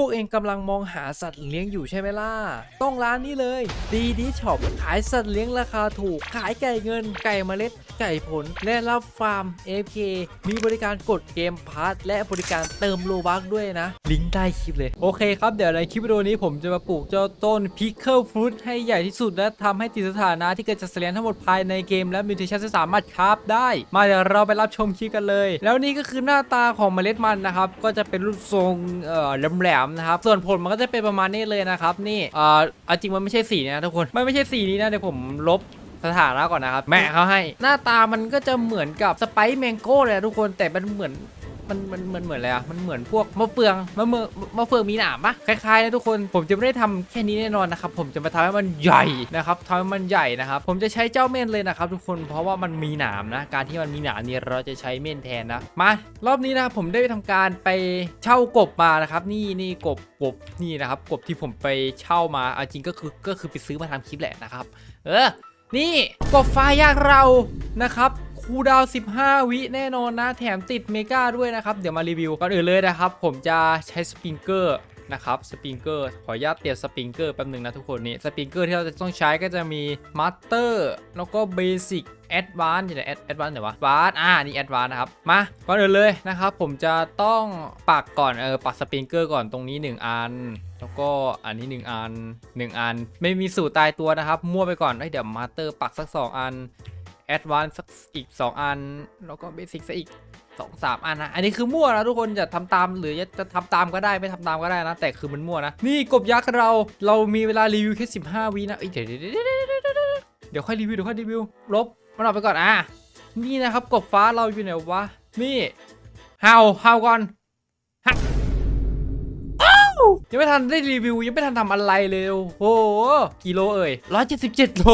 วกเองกำลังมองหาสัตว์เลี้ยงอยู่ใช่ไหมล่ะ ต้องร้านนี้เลยดีดีช็อปขายสัตว์เลี้ยงราคาถูก ขายไก่เงิน ไก่เมล็ด ไก่ผล และรับฟาร์ม FK มีบริการกดเกมพาร์ทและบริการเติมโลบักด้วยนะ ลิงก์ใต้คลิปเลย โอเคครับ เดี๋ยวในคลิปวิดีโอนี้ผมจะมาปลูกเจ้าต้นพิคเกิลฟรุตให้ใหญ่ที่สุด และทำให้ติดสถานะที่เกิดจากสเลียงทั้งหมดภายในเกมและมิวเทชันสามารถคราฟได้ มาเดี๋ยวเราไปรับชมคลิปกันเลย แล้วนี่ก็คือหน้าตาของเมล็ดมันนะครับก็จะเป็นรูปทรงเอ่อแหลมนะครับ ส่วนผลมันก็จะเป็นประมาณนี้เลยนะครับ นี่เอ่อเอาจริงมันไม่ใช่สีนะทุกคน มันไม่ใช่สีนี้นะเดี๋ยวผมลบสถานะก่อนนะครับ แม่เขาให้ หน้าตามันก็จะเหมือนกับสไปซ์แมงโก้เลยอะทุกคนแต่มันเหมือน มันมันมันเหมือนอะไรอะมันเหมือนพวกมะเฟืองมะเมือมะเฟืองมีหนามปะคล้ายๆนะทุกคนผมจะไม่ได้ทำแค่นี้แน่นอนนะครับผมจะมาทำให้มันใหญ่นะครับทำให้มันใหญ่นะครับผมจะใช้เจ้าเม่นเลยนะครับทุกคนเพราะว่ามันมีหนามนะ การที่มันมีหนามเนี่ยเราจะใช้เม่นแทนนะมารอบนี้นะผมได้ไปทำการไปเช่ากบมานะครับ นี่นี่กบกบนี่นะครับกบที่ผมไปเช่ามาเอาจริงก็คือก็คือไปซื้อมาทำคลิปแหละนะครับ เออนี่กบฟ้ายากเรานะครับ คูดาว 15 วิแน่นอนนะ แถมติดเมกาด้วยนะครับ เดี๋ยวมารีวิวก่อนอื่นเลยนะครับ ผมจะใช้สปริงเกอร์นะครับสปริงเกอร์ขออนุญาตเตรียมสปริงเกอร์แป๊บหนึ่งนะทุกคนนี่สปริงเกอร์ที่เราจะต้องใช้ก็จะมีมาสเตอร์แล้วก็เบสิกแอดวานซ์อยู่ไหนแอดแอดวานซ์ไหนวะวานอ่านี่แอดวานนะครับ มาก่อนอื่นเลยนะครับ ผมจะต้องปักก่อนเออปักสปริงเกอร์ก่อนตรงนี้ 1 อัน แล้วก็อันนี้ 1 อัน 1 อัน ไม่มีสูตรตายตัวนะครับ มั่วไปก่อนเอ้ยเดี๋ยวมาสเตอร์ปักสัก 2 อัน แอดวานซ์สักอีก 2 อัน แล้วก็เบสิกสักอีกสองสามอันนะ อันนี้คือมั่วนะทุกคนจะทำตามหรือจะทำตามก็ได้ไม่ทำตามก็ได้นะ แต่คือมันมั่วนะ นี่กบยักษ์เราเรามีเวลารีวิวแค่ 15วินะเอ้ยเดี๋ยวเดี๋ยวเดี๋ยวเดี๋ยวค่อยรีวิวเดี๋ยวค่อยรีวิวลบมันออกไปก่อนอะนี่นะครับกบฟ้าเราอยู่ไหนวะนี่เห่าเห่าก่อน ยังไม่ทันได้รีวิวยังไม่ทันทำอะไรเลยโอ้โหกิโลเอ่ย177โล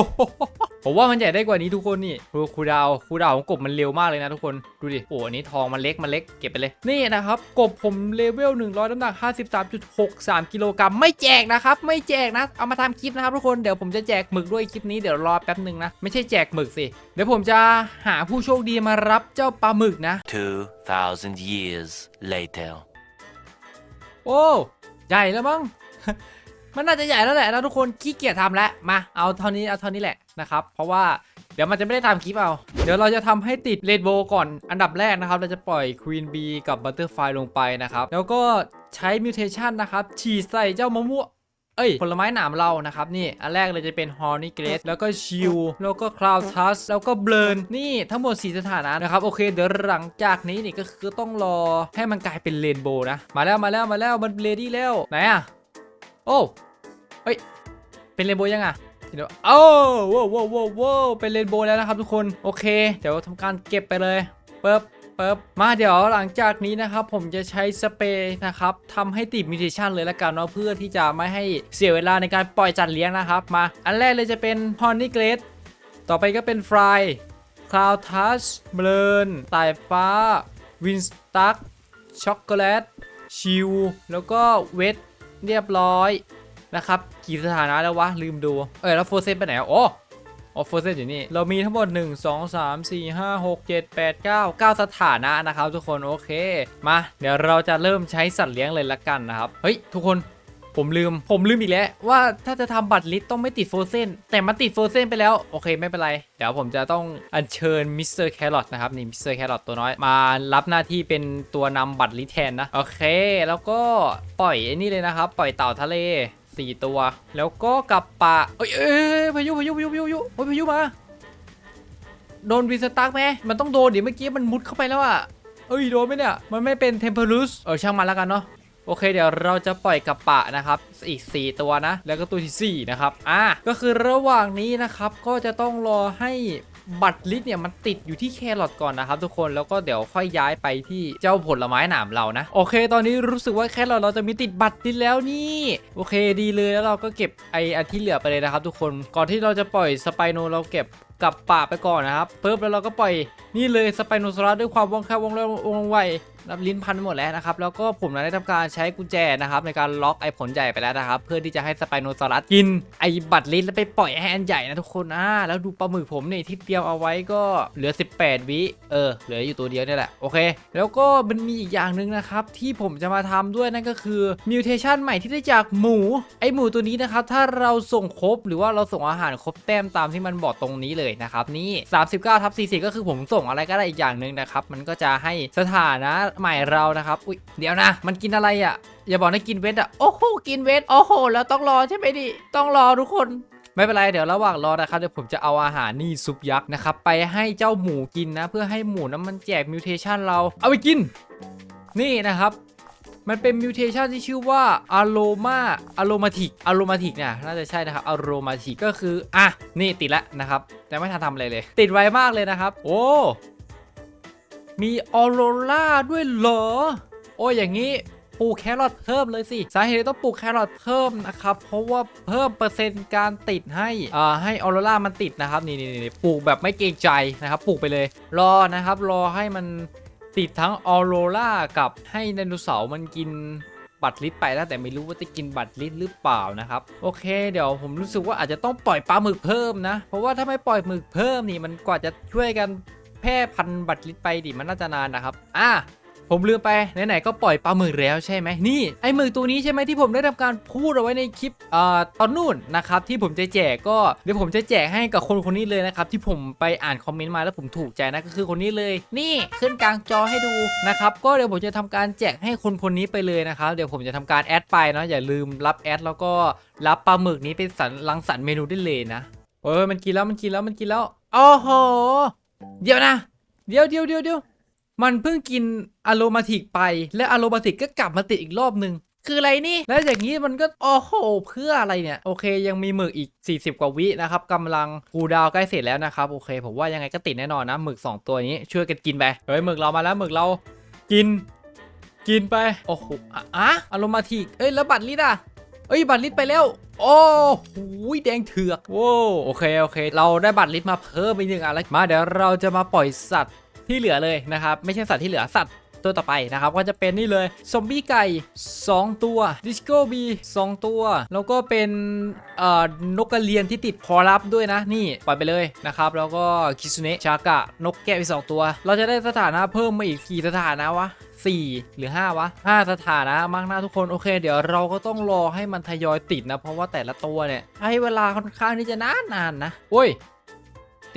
ผมว่ามันใหญ่ได้กว่านี้ทุกคนนี่ดูคูดาวคูดาวของกบมันเร็วมากเลยนะทุกคนดูดิโอ้อันนี้ทองมันเล็กมันเล็กเก็บไปเลยนี่นะครับกบผมเลเวล100น้ำหนัก53.63กิโลกรัมไม่แจกนะครับไม่แจกนะเอามาทำคลิปนะครับทุกคนเดี๋ยวผมจะแจกหมึกด้วยคลิปนี้เดี๋ยวรอแป๊บหนึ่งนะไม่ใช่แจกหมึกสิเดี๋ยวผมจะหาผู้โชคดีมารับเจ้าปลาหมึกนะ2,000 years later. โอ้ ใหญ่แล้วมั้ง มันน่าจะใหญ่แล้วแหละนะทุกคนขี้เกียจทำแล้วมาเอาเท่านี้เอาเท่านี้แหละนะครับ เพราะว่าเดี๋ยวมันจะไม่ได้ทำคลิปเอา เดี๋ยวเราจะทำให้ติดเรดโบก่อนอันดับแรกนะครับ เราจะปล่อยควีนบีกับบัตเตอร์ไฟลงไปนะครับ แล้วก็ใช้มิวเทชันนะครับ ฉีดใส่เจ้ามะม่วง เอ้ยผลไม้หนามเรานะครับนี่อันแรกเลยจะเป็นฮอร์นี่เกรสแล้วก็ชิลแล้วก็คลาวทัสแล้วก็เบลนนี่ทั้งหมด 4 สถานะนะครับโอเคเดี๋ยวหลังจากนี้นี่ก็คือต้องรอให้มันกลายเป็นเรนโบว์นะ มาแล้วมาแล้วมาแล้วมันเรดี้แล้ว ไหนอะโอ้เฮ้ยเป็นเรนโบว์ยังอะเดี๋ยวโอ้ว้าวว้าวว้าวว้าวเป็นเรนโบว์แล้วนะครับทุกคนโอเค เดี๋ยวทำการเก็บไปเลยปึ๊บ ปึ๊บมาเดี๋ยวหลังจากนี้นะครับผมจะใช้สเปรย์นะครับทำให้ติดมิวเทชันเลยละกันเนาะเพื่อที่จะไม่ให้เสียเวลาในการปล่อยจัดเลี้ยงนะครับ มาอันแรกเลยจะเป็นฮอนนี่เกรดต่อไปก็เป็นฟรายคลาวทัชเบลนสายฟ้า วินสตักช็อกโกแลตชิวแล้วก็เวทเรียบร้อยนะครับ กี่สถานะแล้ววะ ลืมดู เออแล้วโฟเซนไปไหนอะโอ้ ออฟเฟอร์เซนอยู่นี่ เรามีทั้งหมด 1 2 3 4 5 6 7 8 9 9 สถานะนะครับทุกคนโอเค มา เดี๋ยวเราจะเริ่มใช้สัตว์เลี้ยงเลยละกันนะครับ เฮ้ย ทุกคนผมลืม ผมลืมอีกแล้วว่าถ้าจะทำบัตรลิสต้องไม่ติดโฟเซนแต่มันติดโฟเซนไปแล้ว โอเคไม่เป็นไร เดี๋ยวผมจะต้องอัญเชิญมิสเตอร์แครอทนะครับ นี่มิสเตอร์แครอทตัวน้อย มารับหน้าที่เป็นตัวนำบัตรลิสแทนนะ โอเค แล้วก็ปล่อยไอ้นี่เลยนะครับ ปล่อยเต่าทะเล สี่ตัว แล้วก็กับป่าเอ้ยเอ้ยพายุพายุพายุพายุพายุโอ้ยพายุมา โดนวีสตาร์กไหมมันต้องโดนเดี๋ยวเมื่อกี้มันมุดเข้าไปแล้วอะเอ้ยโดนไหมเนี่ย มันไม่เป็นเทมเพลุสเออช่างมันแล้วกันเนาะโอเคเดี๋ยวเราจะปล่อยกระปะนะครับ อีก 4 ตัวนะ แล้วก็ตัวที่4นะครับ อะก็คือระหว่างนี้นะครับ ก็จะต้องรอให้ บัตรลิสเนี่ยมันติดอยู่ที่แครอทก่อนนะครับทุกคนแล้วก็เดี๋ยวค่อยย้ายไปที่เจ้าผลไม้หนามเรานะ โอเค ตอนนี้รู้สึกว่าแครอทเราจะมีติดบัตรลิสแล้วนี่ โอเคดีเลยแล้วเราก็เก็บไอ้อันที่เหลือไปเลยนะครับทุกคนก่อนที่เราจะปล่อยสไปโนเราเก็บ กับป่าไปก่อนนะครับปุ๊บแล้วเราก็ปล่อยนี่เลยสไปโนซอรัสด้วยความว่องแคล่วว่องแรงว่องไวรับลิ้นพันหมดแล้วนะครับ แล้วก็ผมได้ทำการใช้กุญแจนะครับ ในการล็อกไอ้ผลใหญ่ไปแล้วนะครับ เพื่อที่จะให้สไปโนซอรัสกิน ไอ้บัตรลิ้นแล้วไปปล่อยให้อันใหญ่นะทุกคนอ่าแล้วดูปลาหมึกผมเนี่ยที่เตรียมเอาไว้ก็เหลือ 18 วิเออเหลืออยู่ตัวเดียวนี่แหละโอเค แล้วก็มันมีอีกอย่างหนึ่งนะครับที่ผมจะมาทำด้วยนั่นก็คือมิวเทชันใหม่ที่ได้จากหมูไอ้หมูตัวนี้นะครับถ้าเราส่งครบหรือว่าเราส่งอาหารครบแต้มตามที่มันบอกตรงนี้เลยนะครับนี่ 39ทับ40 ก็คือผมส่งอะไรก็ได้อีกอย่างหนึ่งนะครับมันก็จะให้สถานะใหม่เรานะครับอุ้ยเดี๋ยวนะ มันกินอะไรอะอย่าบอกนะกินเวทอะโอ้โหกินเวทโอ้โหแล้วต้องรอใช่ไหมดิต้องรอทุกคนไม่เป็นไรเดี๋ยวระหว่างรอนะครับเดี๋ยวผมจะเอาอาหารนี่ซุปยักษ์นะครับไปให้เจ้าหมูกินนะ เพื่อให้หมูนั้นมันแจกมิวเทชันเราเอาไปกิน นี่นะครับ มันเป็นมิวเทชันที่ชื่อว่าอะโลมาอะโลมาติกอะโลมาติกเนี่ยน่าจะใช่นะครับอะโลมาติกก็คืออะนี่ติดแล้วนะครับ แต่ไม่ทันทำอะไรเลย ติดไวมากเลยนะครับ โอ้มีออโรราด้วยเหรอ โอ้ยอย่างนี้ปลูกแครอทเพิ่มเลยสิ สาเหตุต้องปลูกแครอทเพิ่มนะครับ เพราะว่าเพิ่มเปอร์เซ็นต์การติดให้อ่าให้ออโรรามันติดนะครับนี่นี่นี่ปลูกแบบไม่เกรงใจนะครับ ปลูกไปเลย รอนะครับ รอให้มัน ติดทั้งออโรรากับให้ไดโนเสาร์มันกินบัตรลิตไปแล้วแต่ไม่รู้ว่าจะกินบัตรลิตหรือเปล่านะครับ โอเค เดี๋ยวผมรู้สึกว่าอาจจะต้องปล่อยปลาหมึกเพิ่มนะ เพราะว่าถ้าไม่ปล่อยหมึกเพิ่มนี่มันกว่าจะช่วยกันแพร่พันธุ์บัตรลิตไปดิมันน่าจะนานนะครับ อะ ผมลืมไปไหนๆก็ปล่อยปลาหมึกแล้วใช่ไหมนี่ไอหมึกตัวนี้ใช่ไหมที่ผมได้ทำการพูดเอาไว้ในคลิปเอ่อตอนนู่นนะครับที่ผมจะแจกก็เดี๋ยวผมจะแจกให้กับคนคนนี้เลยนะครับที่ผมไปอ่านคอมเมนต์มาแล้วผมถูกใจนะก็คือคนนี้เลย นี่ขึ้นกลางจอให้ดูนะครับก็เดี๋ยวผมจะทำการแจกให้คนคนนี้ไปเลยนะครับเดี๋ยวผมจะทำการแอดไปเนาะอย่าลืมรับแอดแล้วก็รับปลาหมึกนี้เป็นสันรังสรรค์เมนูได้เลยนะเออมันกินแล้วมันกินแล้วมันกินแล้วโอ้โหเดี๋ยวนะ เดี๋ยวเดี๋ยวเดี๋ยวเดี๋ยว มันเพิ่งกินอะโรมาติกไป และอะโรมาติกก็กลับมาติดอีกรอบหนึ่งคืออะไรนี่ แล้วอย่างนี้มันก็โอ้โหเพื่ออะไรเนี่ย โอเคยังมีหมึกอีก 40 กว่าวินะครับกำลังกูดาวใกล้เสร็จแล้วนะครับ โอเค ผมว่ายังไงก็ติดแน่นอนนะหมึก 2 ตัวนี้ช่วยกันกินไปเฮ้ยหมึกเรามาแล้วหมึกเรากิน กินไปโอ้โหอะอะอะโรมาติกเอ้ยแล้วบัตรลิดอะเอ้ยบัตรลิตไปแล้วโอ้โหแดงเถือกโว้โอเคโอเค เราได้บัตรลิตมาเพิ่มไปหนึ่งอันแล้วมาเดี๋ยวเราจะมาปล่อยสัตว์ ที่เหลือเลยนะครับไม่ใช่สัตว์ที่เหลือสัตว์ตัวต่อไปนะครับก็จะเป็นนี่เลยซอมบี้ไก่ 2 ตัวดิสโก้บี2ตัว แล้วก็เป็นเอ่อนกกระเรียนที่ติดคอรับด้วยนะนี่ปล่อยไปเลยนะครับ แล้วก็คิซุเนะชากะนกแก้วอีกสองตัว เราจะได้สถานะเพิ่มมาอีกกี่สถานะวะ4 หรือ 5 วะ 5 สถานะมากหน้าทุกคนโอเค เดี๋ยวเราก็ต้องรอให้มันทยอยติดนะ เพราะว่าแต่ละตัวเนี่ย ให้เวลาค่อนข้างที่จะนานนานๆนะโอ้ย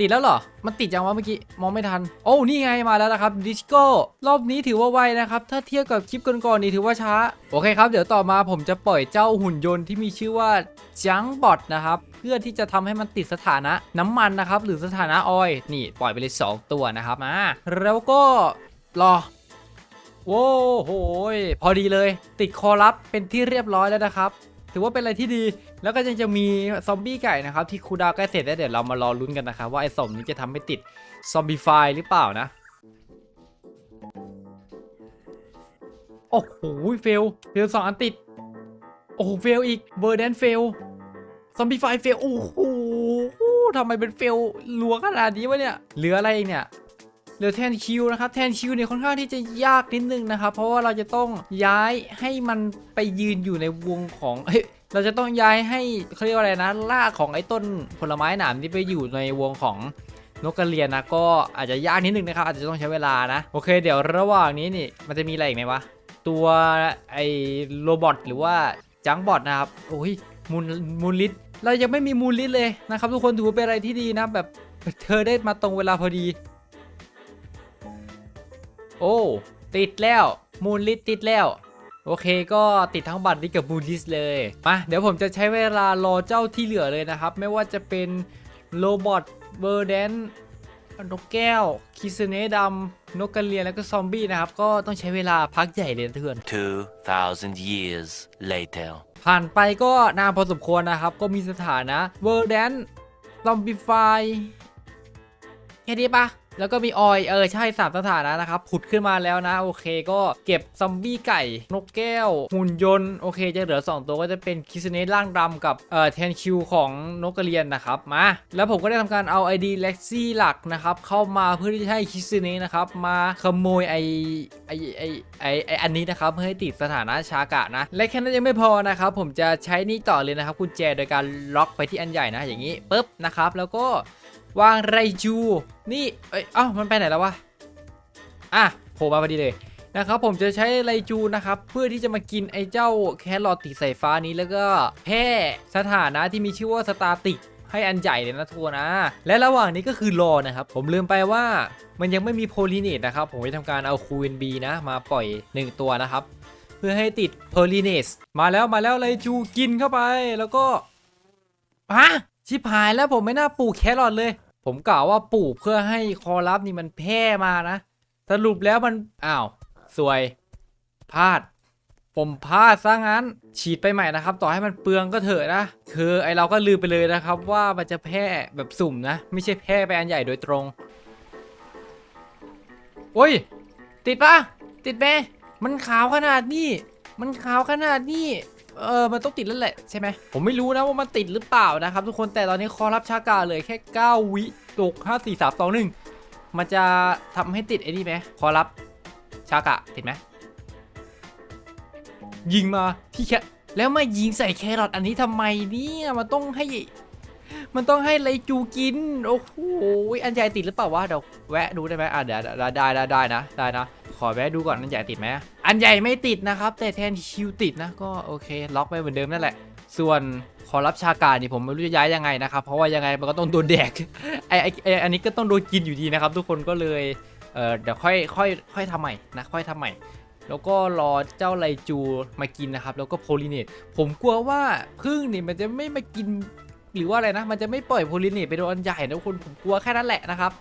ติดแล้วเหรอ มันติดยังวะเมื่อกี้ มองไม่ทัน โอ้ นี่ไงมาแล้วนะครับดิสโก้ รอบนี้ถือว่าไวนะครับ ถ้าเทียบกับคลิปก่อนๆนี่ถือว่าช้า โอเคครับ เดี๋ยวต่อมาผมจะปล่อยเจ้าหุ่นยนต์ที่มีชื่อว่าจังบอทนะครับ เพื่อที่จะทำให้มันติดสถานะน้ำมันนะครับ หรือสถานะออย นี่ปล่อยไปเลย 2 ตัวนะครับมาแล้วก็รอโว้โหพอดีเลย ติดคอรับเป็นที่เรียบร้อยแล้วนะครับ ถือว่าเป็นอะไรที่ดี แล้วก็ยังจะมีซอมบี้ไก่นะครับที่คูดาวใกล้เสร็จแล้วเดี๋ยวเรามารอลุ้นกันนะครับว่าไอ้สมนี้จะทำให้ติดซอมบี้ไฟหรือเปล่านะ โอ้โหเฟลเฟลสองอันติด โอ้โหเฟลอีกเบอร์แดนเฟลซอมบี้ไฟเฟลโอ้โหทำไมเป็นเฟลลัวขนาดนี้วะเนี่ยเหลืออะไรเนี่ย เหลือแทนคิวนะครับแทนคิวเนี่ยค่อนข้างที่จะยากนิดนึงนะครับ เพราะว่าเราจะต้องย้ายให้มันไปยืนอยู่ในวงของเฮ้ยเราจะต้องย้ายให้เขาเรียกว่าอะไรนะรากของไอ้ต้นผลไม้หนามที่ไปอยู่ในวงของนกกระเรียนนะก็อาจจะยากนิดนึงนะครับ อาจจะต้องใช้เวลานะ โอเคเดี๋ยวระหว่างนี้นี่มันจะมีอะไรอีกไหมวะ ตัวไอ้โรบอทหรือว่าจังบอทนะครับโอ้ยมูลมูลลิทเรายังไม่มีมูลลิทเลยนะครับ ทุกคนถือว่าเป็นอะไรที่ดีนะแบบเธอได้มาตรงเวลาพอดี โอ้ ติดแล้ว มูลลิสติดแล้ว โอเคก็ติดทั้งบัตรลิสกับมูลลิสเลย มา เดี๋ยวผมจะใช้เวลารอเจ้าที่เหลือเลยนะครับ ไม่ว่าจะเป็นโรบอทเบอร์แดนนกแก้ว คิสเนะดำนกกระเรียนแล้วก็ซอมบี้นะครับ ก็ต้องใช้เวลาพักใหญ่เลยนะเพื่อน 2,000 years later. ผ่านไปก็นานพอสมควรนะครับ ก็มีสถานะเวอร์แดนซอมบิฟาย แค่นี้ปะแล้วก็มีออยเออใช่สามสถานะนะครับผุดขึ้นมาแล้วนะ โอเคก็เก็บซอมบี้ไก่ นกแก้ว หุ่นยนต์โอเค จะเหลือ 2 ตัวก็จะเป็นคิสเนร่างดำกับเอ่อแทนคิวของนกกระเรียนนะครับมาแล้วผมก็ได้ทำการเอา ID เล็กซี่หลักนะครับ เข้ามาเพื่อที่จะให้คิสเนนะครับ มาขโมยไอไอไอไอไออันนี้นะครับเพื่อให้ติดสถานะชากะนะ และแค่นั้นยังไม่พอนะครับผมจะใช้นี่ต่อเลยนะครับกุญแจโดยการล็อกไปที่อันใหญ่นะอย่างนี้ปุ๊บนะครับแล้วก็ วางไรจูนี่เอ้ยเอ้ามันไปไหนแล้ววะอะโผล่มาพอดีเลยนะครับผมจะใช้ไรจูนะครับ เพื่อที่จะมากินไอ้เจ้าแครอทติสายฟ้านี้แล้วก็แพร่สถานะที่มีชื่อว่าสตาติกให้อันใหญ่เลยนะทัวร์นะ และระหว่างนี้ก็คือรอนะครับ ผมลืมไปว่ามันยังไม่มีโพลีเนตนะครับ ผมจะทำการเอาคูนบีนะ มาปล่อย 1 ตัวนะครับ เพื่อให้ติดโพลีเนสมาแล้วมาแล้วไรจูกินเข้าไปแล้วก็ฮะชิบหายแล้วผมไม่น่าปลูกแครอทเลย ผมกล่าวว่าปลูกเพื่อให้คอรับนี่มันแพร่มานะ สรุปแล้วมัน อ้าว สวยพลาด ผมพลาดซะงั้น ฉีดไปใหม่นะครับ ต่อให้มันเปลืองก็เถอะนะ คือไอเราก็ลืมไปเลยนะครับ ว่ามันจะแพร่แบบสุ่มนะ ไม่ใช่แพร่ไปอันใหญ่โดยตรง โอ้ย ติดปะติดไหมมันขาวขนาดนี้ มันขาวขนาดนี้ เออมันต้องติดแล้วแหละใช่ไหมผมไม่รู้นะว่ามันติดหรือเปล่านะครับ ทุกคนแต่ตอนนี้คอรับชากาเลยแค่ 9 วิตก5 4 3 2 1 มันจะทำให้ติดไอ้นี่ไหมคอรับชากะติดไหมยิงมาที่แคแล้วมายิงใส่แครอทอันนี้ทำไมเนี่ยมันต้องให้ มันต้องให้ไรจูกิน โอ้โหอันใหญ่ติดหรือเปล่าวะเดี๋ยวแวะดูได้ไหมอะเดี๋ยวได้ได้ได้นะได้นะ ขอแวะดูก่อนอันใหญ่ติดไหม อันใหญ่ไม่ติดนะครับ แต่แทนคิวติดนะก็โอเคล็อกไปเหมือนเดิมนั่นแหละ ส่วนขอรับชาการนี่ผมไม่รู้จะย้ายยังไงนะครับ เพราะว่ายังไงมันก็ต้องโดนแดกไอไอไออันนี้ก็ต้องโดนกินอยู่ดีนะครับ ทุกคนก็เลยเออเดี๋ยวค่อยค่อยค่อยทำใหม่นะค่อยทำใหม่แล้วก็รอเจ้าไลจูมากินนะครับ แล้วก็โพลิเนตผมกลัวว่าพึ่งนี่มันจะไม่มากิน หรือว่าอะไรนะ มันจะไม่ปล่อยโพลิเนตไปโดนอันใหญ่นะทุกคนผมกลัวแค่นั้นแหละนะครับ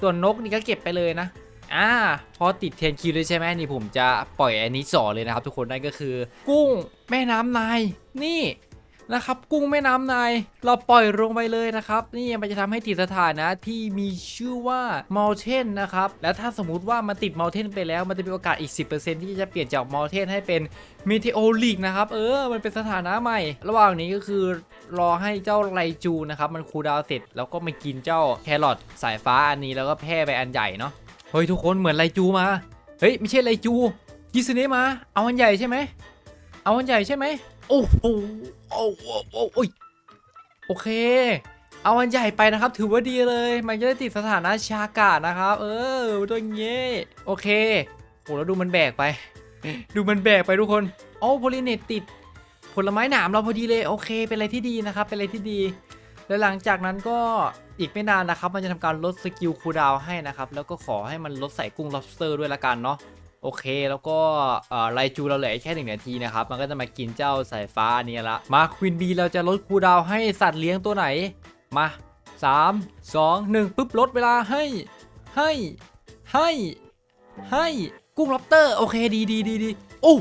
ส่วนนกนี่ก็เก็บไปเลยนะ อ่าพอติดเทนคิวเลยใช่ไหมนี่ผมจะปล่อยอันนี้สอเลยนะครับ ทุกคนนั่นก็คือ กุ้งแม่น้ำนายนี่นะครับกุ้งแม่น้ำนายเราปล่อยลงไปเลยนะครับ นี่มันจะทำให้ติดสถานะที่มีชื่อว่า Mountain นะครับ แล้วถ้าสมมุติว่ามันติด Mountain ไปแล้ว มันจะมีโอกาสอีก 10%ที่จะเปลี่ยนจาก Mountain ให้เป็น Meteoric นะครับ เออ มันเป็นสถานะใหม่ ระหว่างนี้ก็คือรอให้เจ้าไรจูนะครับ มันคูดาวเสร็จแล้วก็มากินเจ้าแครอทสายฟ้าอันนี้แล้วก็แพร่ไปอันใหญ่เนาะ เฮ้ยทุกคนเหมือนไรจูมา เฮ้ยไม่ใช่ไรจูกิสเนะมา เอาอันใหญ่ใช่ไหม เอาอันใหญ่ใช่ไหมโอ้โหโอ้โหโอ้ยโอเค เอาอันใหญ่ไปนะครับ ถือว่าดีเลย มันจะได้ติดสถานะชากานะครับ เออตัวเงี้ยโอเคโอ้แล้วดูมันแบกไป ดูมันแบกไปทุกคนโอ้โพลิเนตติด ผลไม้หนามเราพอดีเลย โอเค เป็นอะไรที่ดีนะครับ เป็นอะไรที่ดี แล้วหลังจากนั้นก็อีกไม่นานนะครับ มันจะทำการลดสกิลคูลดาวให้นะครับ แล้วก็ขอให้มันลดใส่กุ้ง lobster ด้วยละกันเนาะโอเค แล้วก็ไลจูเราเหลือแค่หนึ่งนาทีนะครับ มันก็จะมากินเจ้าสายฟ้านี้ละ มาควินบีเราจะลดคูลดาวให้สัตว์เลี้ยงตัวไหน มา 3 2 1ปุ๊บลดเวลาให้ให้ให้ให้กุ้งล็อบเตอร์ โอเคดีดีดีดีโอ้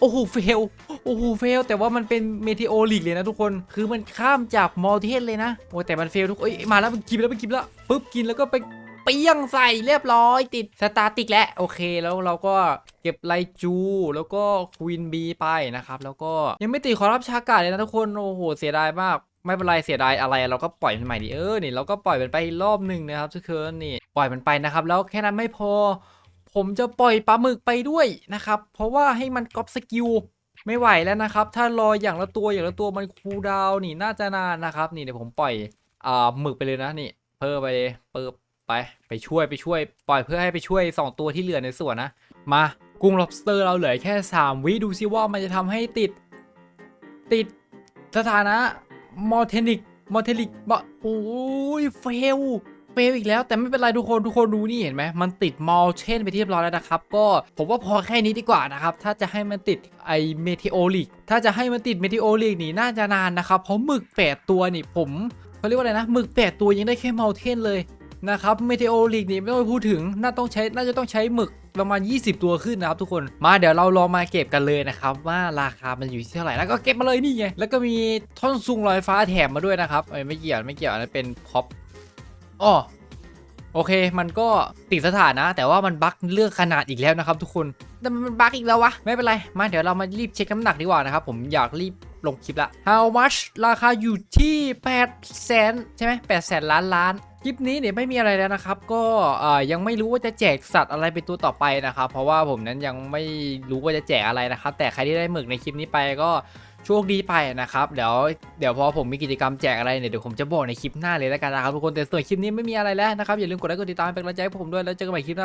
โอ้โหเฟลโอ้โหเฟลแต่ว่ามันเป็นเมทิโอลิกเลยนะทุกคนคือมันข้ามจากมอลเทนเลยนะโอ้แต่มันเฟลทุกเอ้ยมาแล้วมันกินแล้วมันกินแล้วปุ๊บกินแล้วก็ไปเปี้ยงใส่เรียบร้อยติดสตาติกแล้วโอเคแล้วเราก็เก็บไลจูแล้วก็ควีนบีไปนะครับแล้วก็ยังไม่ติดขอรับชากาเลยนะทุกคนโอ้โหเสียดายมากไม่เป็นไรเสียดายอะไรเราก็ปล่อยมันใหม่ดิเออนี่เราก็ปล่อยมันไปอีกรอบหนึ่งนะครับทุกคนนี่ปล่อยมันไปนะครับแล้วแค่นั้นไม่พอ ผมจะปล่อยปลาหมึกไปด้วยนะครับ เพราะว่าให้มันก๊อปสกิลไม่ไหวแล้วนะครับ ถ้ารออย่างละตัวอย่างละตัวมันคูดาวนี่น่าจะนานนะครับ นี่เดี๋ยวผมปล่อยอ่าหมึกไปเลยนะนี่ เพิ่มไปเลยเปิบไปไปช่วยไปช่วย ปล่อยเพื่อให้ไปช่วย 2 ตัวที่เหลือในส่วนนะ มากุ้ง lobster เราเหลือแค่ 3 วิดูซิว่ามันจะทำให้ติด ติดสถานะมอเทนิกมอเทนิกบะโอ้ยเฟล เฟลอีกแล้วแต่ไม่เป็นไรทุกคนทุกคนดูนี่เห็นไหมมันติดมอลเชนไปที่เรียบร้อยแล้วนะครับ ก็ผมว่าพอแค่นี้ดีกว่านะครับ ถ้าจะให้มันติดไอเมทิโอลิกถ้าจะให้มันติดเมทิโอลิกนี่น่าจะนานนะครับ เพราะหมึกแปดตัวนี่ผมเขาเรียกว่าอะไรนะหมึกแปดตัวยังได้แค่มอลเทนเลยนะครับเมทิโอลิกนี่ไม่ต้องไปพูดถึง น่าต้องใช้ น่าจะต้องใช้หมึกประมาณ 20 ตัวขึ้นนะครับทุกคน มาเดี๋ยวเราลองมาเก็บกันเลยนะครับ ว่าราคามันอยู่ที่เท่าไหร่ แล้วก็เก็บมาเลยนี่ไง แล้วก็มีท่อนซุงลอยฟ้าแถมมาด้วยนะครับ ไม่เกี่ยวไม่เกี่ยวอันนั้นเป็นพ็อป อ๋อโอเค มันก็ติดสถานะ แต่ว่ามันบั๊กเลือกขนาดอีกแล้วนะครับ ทุกคนแต่มันบั๊กอีกแล้ววะ ไม่เป็นไร มาเดี๋ยวเรามารีบเช็คน้ำหนักดีกว่านะครับ ผมอยากรีบลงคลิปละ How much ราคาอยู่ที่8แสนใช่ไหม8แสนล้านล้าน คลิปนี้เนี่ยไม่มีอะไรแล้วนะครับ ก็เอ่อยังไม่รู้ว่าจะแจกสัตว์อะไรเป็นตัวต่อไปนะครับ เพราะว่าผมนั้นยังไม่รู้ว่าจะแจกอะไรนะครับ แต่ใครที่ได้หมึกในคลิปนี้ไปก็ โชคดีไปนะครับ เดี๋ยวเดี๋ยวพอผมมีกิจกรรมแจกอะไรเนี่ยเดี๋ยวผมจะบอกในคลิปหน้าเลยแล้วกันนะครับทุกคนแต่ส่วนคลิปนี้ไม่มีอะไรแล้วนะครับอย่าลืมกดไลค์กดติดตามเป็นกำลังใจให้ผมด้วยแล้วเจอกันใหม่คลิปหน้า